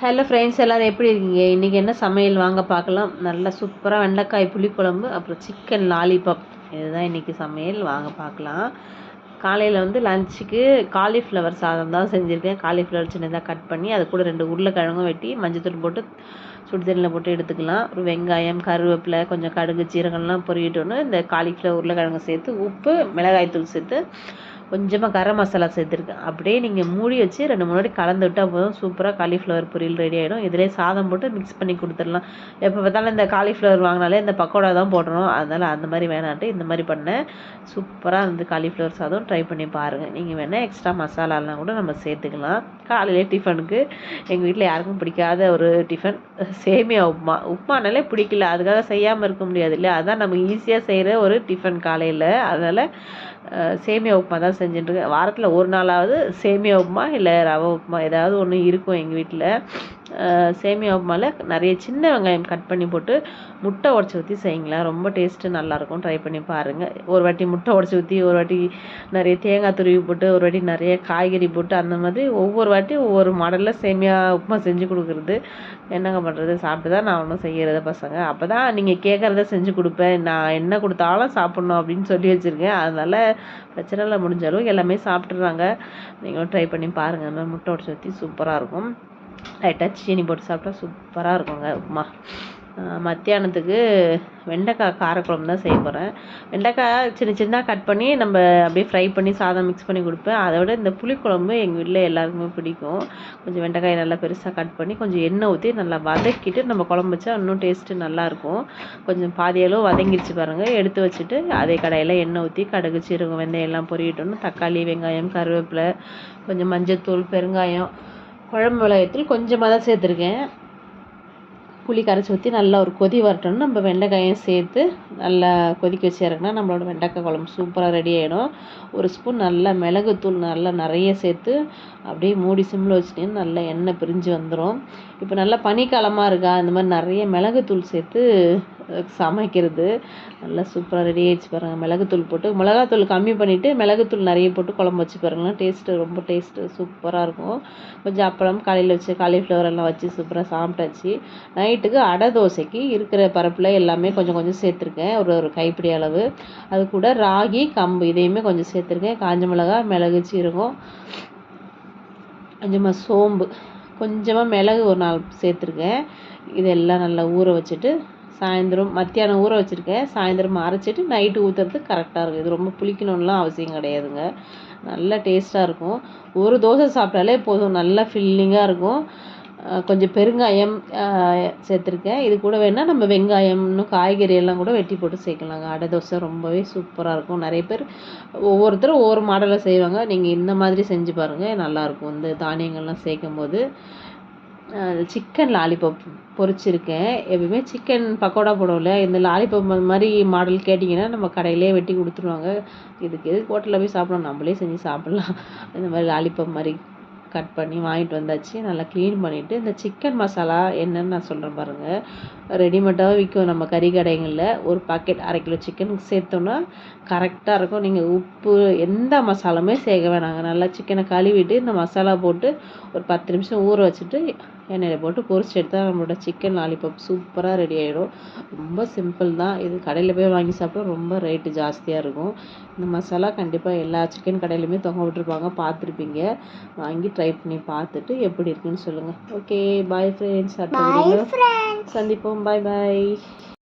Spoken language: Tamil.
ஹலோ ஃப்ரெண்ட்ஸ் எல்லோரும் எப்படி இருக்கீங்க? இன்றைக்கி என்ன சமையல்? வாங்க பார்க்கலாம். நல்லா சூப்பராக வெண்டைக்காய் புளிக்குழம்பு அப்புறம் சிக்கன் லாலிபப் இதுதான் இன்றைக்கி சமையல். வாங்க பார்க்கலாம். காலையில் வந்து லஞ்சுக்கு காலிஃப்ளவர் சாதம் தான் செஞ்சுருக்கேன். காலிஃப்ளவர் சின்னதாக கட் பண்ணி அது கூட ரெண்டு உருளைக்கிழங்கும் வெட்டி மஞ்சத்தூள் போட்டு சுடுதண்ணியில் போட்டு எடுத்துக்கலாம். ஒரு வெங்காயம் கருவேப்பிலை கொஞ்சம் கடுகு சீரகம்லாம் பொறிக்கிட்டோன்னு இந்த காலிஃப்ளவர் உருளைக்கிழங்கு சேர்த்து உப்பு மிளகாய்த்தூள் சேர்த்து கொஞ்சமாக கரம் மசாலா சேர்த்துருக்கேன் அப்படியே நீங்கள் மூடி வச்சு ரெண்டு மூணு வாட்டி கலந்து விட்டால் போதும். சூப்பராக காலிஃப்ளவர் பொரியல் ரெடி ஆகிடும் இதிலே சாதம் போட்டு மிக்ஸ் பண்ணி கொடுத்துடலாம். எப்போ பார்த்தாலும் இந்த காலிஃப்ளவர் வாங்கினாலே இந்த பக்கோடா தான் போடணும். அதனால் அந்த மாதிரி வேணாட்டு இந்த மாதிரி பண்ணேன். சூப்பராக வந்து காலிஃப்ளவர் சாதம் ட்ரை பண்ணி பாருங்கள் நீங்கள் வேணால் எக்ஸ்ட்ரா மசாலாலாம் கூட நம்ம சேர்த்துக்கலாம். காலையிலே டிஃபனுக்கு எங்கள் வீட்டில் யாருக்கும் பிடிக்காத ஒரு டிஃபன் சேமியா உப்புமா. உப்புமானாலே பிடிக்கல. அதுக்காக செய்யாமல் இருக்க முடியாது இல்லையா? அதான் நம்ம ஈஸியாக செய்கிற ஒரு டிஃபன் காலையில். அதனால் சேமியா உப்புமா தான் செஞ்சுட்டுருக்கேன். வாரத்தில் ஒரு நாளாவது சேமியா உப்புமா இல்லை ரவை உப்புமா ஏதாவது ஒன்று இருக்கும் எங்கள் வீட்டில் சேமியா மேலே நிறைய சின்ன வெங்காயம் கட் பண்ணி போட்டு முட்டை உடச்சி ஊற்றி செய்யுங்களேன். ரொம்ப டேஸ்ட்டு நல்லாயிருக்கும். ட்ரை பண்ணி பாருங்கள் ஒரு வாட்டி முட்டை உடச்சி ஊற்றி ஒரு வாட்டி நிறைய தேங்காய் துருவி போட்டு ஒரு வாட்டி நிறைய காய்கறி போட்டு அந்த மாதிரி ஒவ்வொரு வாட்டி ஒவ்வொரு மாடலில் சேமியா உப்புமா செஞ்சு கொடுக்குறது. என்னங்க பண்ணுறது சாப்பிட்டு தான் நான் ஒன்றும் செய்கிறது பசங்க. அப்போ தான் நீங்கள் கேட்குறத செஞ்சு கொடுப்பேன். நான் என்ன கொடுத்தாலும் சாப்பிட்ணும் அப்படின்னு சொல்லி வச்சுருக்கேன். அதனால் பிரச்சனை இல்லை. அளவுக்கு எல்லாமே சாப்பிட்றாங்க நீங்களும் ட்ரை பண்ணி பாருங்கள் அந்த மாதிரி முட்டை உடச்சி ஊற்றி சூப்பராக இருக்கும். லைட்டாக சீனி போட்டு சாப்பிட்டா சூப்பராக இருக்குங்க உப்புமா. மத்தியானத்துக்கு வெண்டைக்காய் காரக்குழம்பு தான் செய்ய போகிறேன் வெண்டைக்காய் சின்ன சின்னதாக கட் பண்ணி நம்ம அப்படியே ஃப்ரை பண்ணி சாதம் மிக்ஸ் பண்ணி கொடுப்பேன். அதை விட இந்த புளிக்குழம்பு எங்கள் வீட்டில் எல்லாருக்குமே பிடிக்கும். கொஞ்சம் வெண்டைக்காய் நல்லா பெருசாக கட் பண்ணி கொஞ்சம் எண்ணெய் ஊற்றி நல்லா வதக்கிட்டு நம்ம குழம்பு வச்சா இன்னும் டேஸ்ட்டு நல்லாயிருக்கும் கொஞ்சம் பாதியளவு வதங்கிடுச்சு பாருங்கள் எடுத்து வச்சுட்டு அதே கடையில் எண்ணெய் ஊற்றி கடுகு சீரகம் வெந்தயம் எல்லாம் பொரியட்டோன்னு தக்காளி வெங்காயம் கருவேப்பிலை கொஞ்சம் மஞ்சத்தூள் பெருங்காயம் குழம்பு மிளகாயத்தூள் கொஞ்சமாக தான் சேர்த்துருக்கேன். புளி கரைச்சி ஊற்றி நல்லா ஒரு கொதி வரட்டணும் நம்ம வெண்டைக்காயும் சேர்த்து நல்லா கொதிக்க வச்சு இறக்குனா நம்மளோட வெண்டைக்காய் குழம்பு சூப்பராக ரெடி ஆகிடும் ஒரு ஸ்பூன் நல்லா மிளகுத்தூள் நல்லா நிறைய சேர்த்து அப்படியே மூடி சிம்மில் வச்சுட்டீங்கன்னா நல்லா எண்ணெய் பிரிஞ்சு வந்துடும் இப்போ நல்லா பனிக்காலமாக இருக்கா? இந்த மாதிரி நிறைய மிளகுத்தூள் சேர்த்து சமைக்கிறது. நல்லா சூப்பராக ரெடி ஆகிடுச்சு பாருங்கள் மிளகுத்தூள் போட்டு மிளகாத்தூள் கம்மி பண்ணிவிட்டு மிளகுத்தூள் நிறைய போட்டு குழம்பு வச்சு பாருங்களேன். டேஸ்ட்டு ரொம்ப டேஸ்ட்டு சூப்பராக இருக்கும். கொஞ்சம் அப்பளம் காலையில் வச்சு காலிஃப்ளவர் எல்லாம் வச்சு சூப்பராக சாப்பிட்டாச்சு. நைட்டுக்கு அடை தோசைக்கு இருக்கிற பரப்பில் எல்லாமே கொஞ்சம் கொஞ்சம் சேர்த்துருக்கேன். ஒரு ஒரு கைப்பிடி அளவு. அது கூட ராகி கம்பு இதையுமே கொஞ்சம் சேர்த்துருக்கேன். காஞ்ச மிளகா மிளகு சீரகம் கொஞ்சமாக சோம்பு. கொஞ்சமாக மிளகு ஒரு நாள் சேர்த்துருக்கேன். இதெல்லாம் நல்லா ஊற வச்சுட்டு சாயந்தரம் மத்தியானம் ஊற வச்சுருக்கேன். சாயந்தரம் அரைச்சிட்டு நைட்டு ஊற்றுறது கரெக்டாக இருக்கும். இது ரொம்ப புளிக்கணும்லாம் அவசியம் கிடையாதுங்க. நல்லா டேஸ்ட்டாக இருக்கும். ஒரு தோசை சாப்பிட்டாலே போதும். நல்லா ஃபில்லிங்காக இருக்கும். கொஞ்சம் பெருங்காயம் சேர்த்துருக்கேன். இது கூட வேணால் நம்ம வெங்காயம் இன்னும் காய்கறி எல்லாம் கூட வெட்டி போட்டு சேர்க்கலாங்க. அடை தோசை ரொம்பவே சூப்பராக இருக்கும். நிறைய பேர் ஒவ்வொருத்தரும் ஒவ்வொரு மாடலில் செய்வாங்க. நீங்கள் இந்த மாதிரி செஞ்சு பாருங்கள் நல்லாயிருக்கும் இந்த தானியங்கள்லாம் சேர்க்கும் போது சிக்கன் லாலிபப் பொரிச்சிருக்கேன். எப்பயுமே சிக்கன் பக்கோடா போடுவோம்ல இந்த லாலிபப் அந்த மாதிரி மாடல் கேட்டிங்கன்னா நம்ம கடையிலே வெட்டி கொடுத்துருவாங்க. இதுக்கு எதுக்கு ஹோட்டலில் போய் சாப்பிடணும்? நம்மளே செஞ்சு சாப்பிட்லாம். இந்த மாதிரி லாலிபப் மாதிரி கட் பண்ணி வாங்கிட்டு வந்தாச்சு. நல்லா க்ளீன் பண்ணிவிட்டு இந்த சிக்கன் மசாலா என்னன்னு நான் சொல்கிறேன் பாருங்கள் ரெடிமேடாக விற்கும் நம்ம கறி கடைங்களில் ஒரு பாக்கெட் அரை கிலோ சிக்கன் சேர்த்தோன்னா கரெக்டாக இருக்கும். நீங்கள் உப்பு எந்த மசாலாமே சேர்க்க வேணாங்க. நல்லா சிக்கனை கழுவிட்டு இந்த மசாலா போட்டு ஒரு பத்து நிமிஷம் ஊற வச்சுட்டு எண்ணெயில் போட்டு பொரிச்சு எடுத்தால் நம்மளோட சிக்கன் லாலிபாப் சூப்பராக ரெடி ஆகிடும் ரொம்ப சிம்பிள் தான். இது கடையில் போய் வாங்கி சாப்பிட்டா ரொம்ப ரேட்டு ஜாஸ்தியாக இருக்கும். இந்த மசாலா கண்டிப்பாக எல்லா சிக்கன் கடையிலுமே தொங்க விட்டுருப்பாங்க. பார்த்துருப்பீங்க. வாங்கி ட்ரை பண்ணி பார்த்துட்டு எப்படி இருக்குன்னு சொல்லுங்கள் ஓகே பாய் ஃப்ரெண்ட்ஸ் சந்திப்போம். பாய் பாய்